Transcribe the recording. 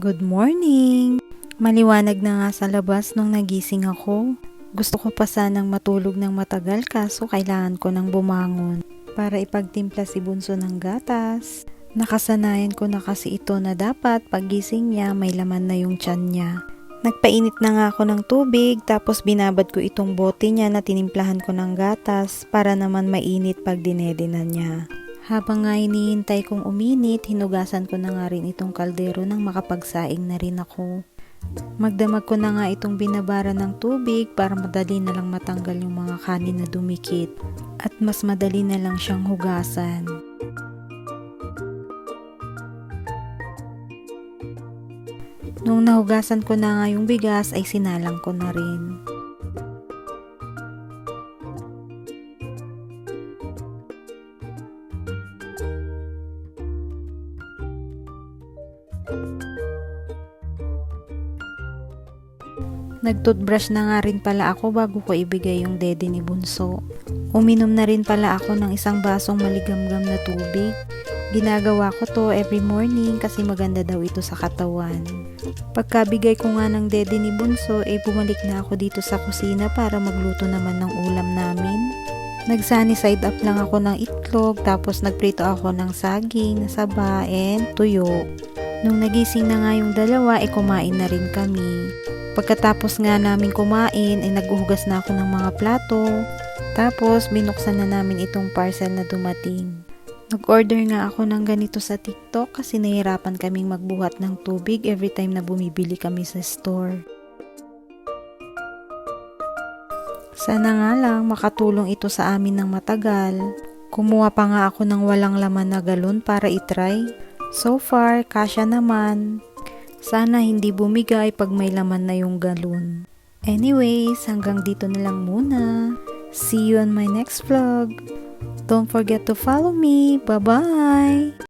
Good morning! Maliwanag na nga sa labas nung nagising ako. Gusto ko pa sanang matulog ng matagal kaso kailangan ko nang bumangon para ipagtimpla si Bunso ng gatas. Nakasanayan ko na kasi ito na dapat pagising niya may laman na yung tiyan niya. Nagpainit na nga ako ng tubig tapos binabad ko itong bote niya na tinimplahan ko ng gatas para naman mainit pag dinedinan niya. Habang nga hinihintay kong uminit, hinugasan ko na nga rin itong kaldero nang makapagsaing na rin ako. Magdamag ko na nga itong binabara ng tubig para madali na lang matanggal yung mga kanin na dumikit at mas madali na lang siyang hugasan. Nung nahugasan ko na nga yung bigas ay sinalang ko na rin. Nagtoothbrush na nga rin pala ako bago ko ibigay yung dede ni Bunso. Uminom na rin pala ako ng isang basong maligamgam na tubig. Ginagawa ko to every morning kasi maganda daw ito sa katawan. Pagkabigay ko nga ng dede ni Bunso, eh bumalik na ako dito sa kusina para magluto naman ng ulam namin. Nagsani side up lang ako ng itlog, tapos nagprito ako ng saging, saba, and tuyo. Nung nagising na nga yung dalawa, eh kumain na rin kami. Pagkatapos nga namin kumain, ay naghuhugas na ako ng mga plato. Tapos, binuksan na namin itong parcel na dumating. Nag-order nga ako ng ganito sa TikTok kasi nahirapan kaming magbuhat ng tubig every time na bumibili kami sa store. Sana nga lang makatulong ito sa amin ng matagal. Kumuha pa nga ako ng walang laman na galon para itry. So far, kasya naman. Sana hindi bumigay pag may laman na yung galon. Anyways, hanggang dito na lang muna. See you on my next vlog. Don't forget to follow me. Bye-bye!